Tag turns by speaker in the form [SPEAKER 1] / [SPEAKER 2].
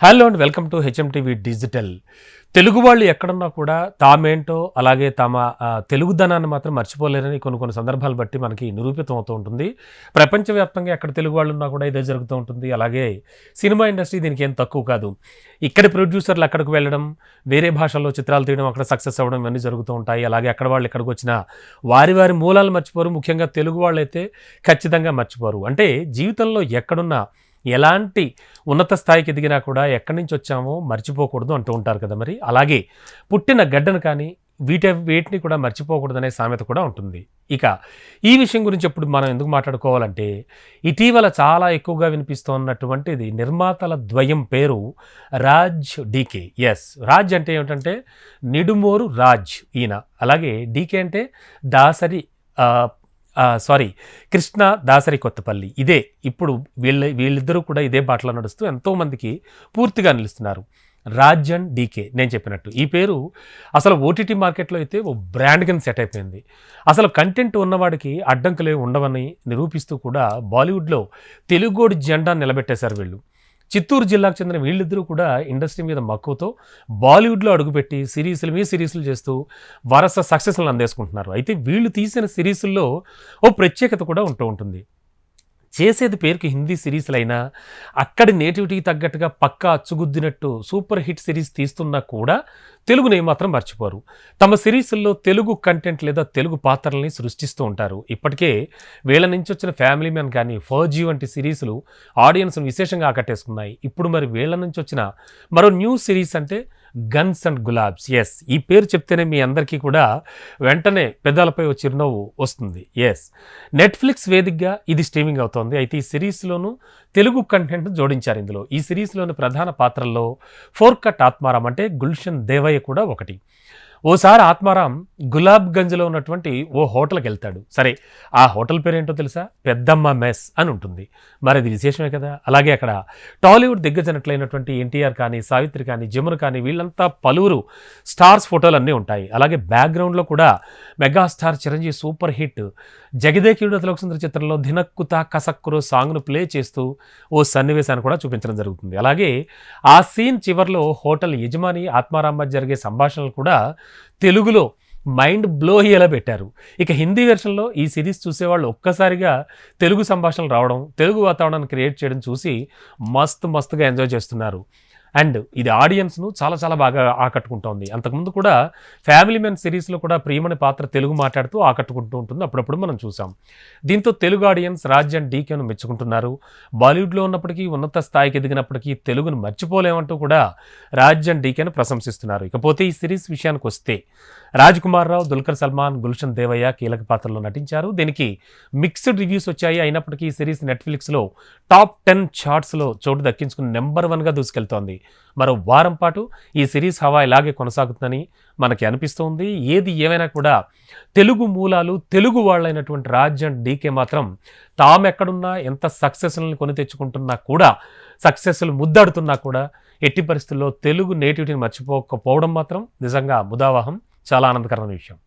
[SPEAKER 1] Hello and welcome to HMTV digital Telugu వాళ్ళు ఎక్కడున్నా కూడా తామేంటో అలాగే తమ తెలుగుదనాన్ని మాత్రం మర్చిపోలేరని కొన్ని కొన్ని సందర్భాలు బట్టి మనకి నిరూపితం అవుతూ ఉంటుంది. ప్రపంచవ్యాప్తంగా ఎక్కడ తెలుగు వాళ్ళు ఉన్నా కూడా ఇదే జరుగుతూ ఉంటుంది. అలాగే సినిమా ఇండస్ట్రీ దీనికి ఏం తక్కువ కాదు. ఇక్కడి ప్రొడ్యూసర్లు అక్కడికి వెళ్ళడం వేరే భాషల్లో చిత్రాలు తీయడం అక్కడ సక్సెస్ అవ్వడం ఇవన్నీ జరుగుతూ ఉంటాయి. అలాగే అక్కడ వాళ్ళు ఇక్కడికి వచ్చిన వారి వారి మూలాలు మర్చిపోరు. ముఖ్యంగా తెలుగు వాళ్ళైతే ఖచ్చితంగా మర్చిపోరు. అంటే జీవితంలో ఎక్కడున్నా ఎలాంటి ఉన్నత స్థాయికి ఎదిగినా కూడా ఎక్కడి నుంచి వచ్చామో మర్చిపోకూడదు అంటూ ఉంటారు కదా మరి. అలాగే పుట్టిన గడ్డను కానీ వీటి వీటిని కూడా మర్చిపోకూడదనే సామెత కూడా ఉంటుంది. ఇక ఈ విషయం గురించి ఇప్పుడు మనం ఎందుకు మాట్లాడుకోవాలంటే ఇటీవల చాలా ఎక్కువగా వినిపిస్తున్నటువంటిది నిర్మాతల ద్వయం పేరు రాజ్ డీకే. ఎస్ రాజ్ అంటే ఏమిటంటే నిడుమోరు రాజ్ ఈయన. అలాగే డీకే అంటే దాసరి సారీ కృష్ణ దాసరి కొత్తపల్లి. ఇదే ఇప్పుడు వీళ్ళ వీళ్ళిద్దరూ కూడా ఇదే బాటలో నడుస్తూ ఎంతోమందికి పూర్తిగా నిలుస్తున్నారు. రాజన్ డీకే నేను చెప్పినట్టు. ఈ పేరు అసలు ఓటీటీ మార్కెట్లో అయితే ఓ బ్రాండ్ కింద సెట్ అయిపోయింది. అసలు కంటెంట్ ఉన్నవాడికి అడ్డంకులే ఉండవని నిరూపిస్తూ కూడా బాలీవుడ్లో తెలుగోడు జెండా నిలబెట్టేశారు వీళ్ళు. చిత్తూరు జిల్లాకు చెందిన వీళ్ళిద్దరూ కూడా ఇండస్ట్రీ మీద మక్కువతో బాలీవుడ్లో అడుగుపెట్టి సిరీస్లు మీ సిరీస్లు చేస్తూ వరస సక్సెస్లను అందేసుకుంటున్నారు. అయితే వీళ్ళు తీసిన సిరీస్ల్లో ఓ ప్రత్యేకత కూడా ఉంటూ ఉంటుంది. చేసేది పేరుకి హిందీ సిరీస్లు అయినా అక్కడి నేటివిటీకి తగ్గట్టుగా పక్కా అచ్చుగుద్దినట్టు సూపర్ హిట్ సిరీస్ తీస్తున్నా కూడా తెలుగుని ఏమాత్రం మర్చిపోరు. తమ సిరీస్ల్లో తెలుగు కంటెంట్ లేదా తెలుగు పాత్రల్ని సృష్టిస్తూ ఉంటారు. ఇప్పటికే వీళ్ళ నుంచి వచ్చిన ఫ్యామిలీ మ్యాన్ కానీ ఫర్జీ వంటి సిరీస్లు ఆడియన్స్ను విశేషంగా ఆకట్టేసుకున్నాయి. ఇప్పుడు మరి వీళ్ళ నుంచి వచ్చిన మరో న్యూ సిరీస్ అంటే గన్స్ అండ్ గులాబ్స్ ఎస్ ఈ పేరు చెప్తేనే మీ అందరికీ కూడా వెంటనే పెదాలపై ఓ చిరునవ్వు వస్తుంది. ఎస్ నెట్ఫ్లిక్స్ వేదికగా ఇది స్ట్రీమింగ్ అవుతోంది. అయితే ఈ సిరీస్లోనూ తెలుగు కంటెంట్ జోడించారు ఇందులో. ఈ సిరీస్లోని ప్రధాన పాత్రల్లో ఫోర్ కట్ ఆత్మారాం అంటే గుల్షన్ దేవయ్య కూడా ఒకటి. ఓసారి ఆత్మారాం గులాబ్ గంజ్లో ఉన్నటువంటి ఓ హోటల్కి వెళ్తాడు. సరే ఆ హోటల్ పేరు ఏంటో తెలుసా? పెద్దమ్మ మెస్ అని ఉంటుంది. మరి అది విశేషమే కదా? అలాగే అక్కడ టాలీవుడ్ దిగ్గజనట్లైనటువంటి ఎన్టీఆర్ కానీ సావిత్రి కానీ జమున కానీ వీళ్ళంతా పలువురు స్టార్స్ ఫోటోలు అన్నీ ఉంటాయి. అలాగే బ్యాక్గ్రౌండ్లో కూడా megastar Chiranjeevi super hit Jagadekaveerudu Athiloka Sundari చిత్రంలో ధినక్కుత కసక్కురు సాంగ్ను ప్లే చేస్తూ ఓ సన్నివేశాన్ని కూడా చూపించడం జరుగుతుంది. అలాగే ఆ సీన్ చివర్లో హోటల్ యజమాని ఆత్మారామ్మ జరిగే సంభాషణలు కూడా తెలుగులో మైండ్ బ్లో అయ్యేలా పెట్టారు. ఇక హిందీ వెర్షన్లో ఈ సిరీస్ చూసేవాళ్ళు ఒక్కసారిగా తెలుగు సంభాషణలు రావడం తెలుగు వాతావరణాన్ని క్రియేట్ చేయడం చూసి మస్తు మస్తుగా ఎంజాయ్ చేస్తున్నారు. అండ్ ఇది ఆడియన్స్ను చాలా చాలా బాగా ఆకట్టుకుంటోంది. అంతకుముందు కూడా ఫ్యామిలీ మెన్ సిరీస్లో కూడా ప్రియమణి పాత్ర తెలుగు మాట్లాడుతూ ఆకట్టుకుంటూ ఉంటుంది. అప్పుడప్పుడు మనం చూసాం. దీంతో తెలుగు ఆడియన్స్ రాజ్యం డీకేను మెచ్చుకుంటున్నారు. బాలీవుడ్లో ఉన్నప్పటికీ ఉన్నత స్థాయికి ఎదిగినప్పటికీ తెలుగును మర్చిపోలేమంటూ కూడా రాజ్యం డీకేను ప్రశంసిస్తున్నారు. ఇకపోతే ఈ సిరీస్ విషయానికి వస్తే రాజ్ కుమార్ రావు దుల్కర్ సల్మాన్ గుల్షన్ దేవయ్య కీలక పాత్రలో నటించారు. దీనికి మిక్స్డ్ రివ్యూస్ వచ్చాయి. అయినప్పటికీ ఈ సిరీస్ నెట్ఫ్లిక్స్లో టాప్ టెన్ చార్ట్స్లో చోటు దక్కించుకుని నెంబర్ వన్గా దూసుకెళ్తోంది. మరో వారం పాటు ఈ సిరీస్ హవా ఇలాగే కొనసాగుతుందని మనకి అనిపిస్తోంది. ఏది ఏమైనా కూడా తెలుగు మూలాలు తెలుగు వాళ్ళైనటువంటి రాజ్ అండ్ డీకే మాత్రం తామెక్కడున్నా ఎంత సక్సెస్ని కొని తెచ్చుకుంటున్నా కూడా సక్సెస్లు ముద్దాడుతున్నా కూడా ఎట్టి పరిస్థితుల్లో తెలుగు నేటివిటీని మర్చిపోకపోవడం మాత్రం నిజంగా ముదావాహం చాలా ఆనందకరమైన విషయం.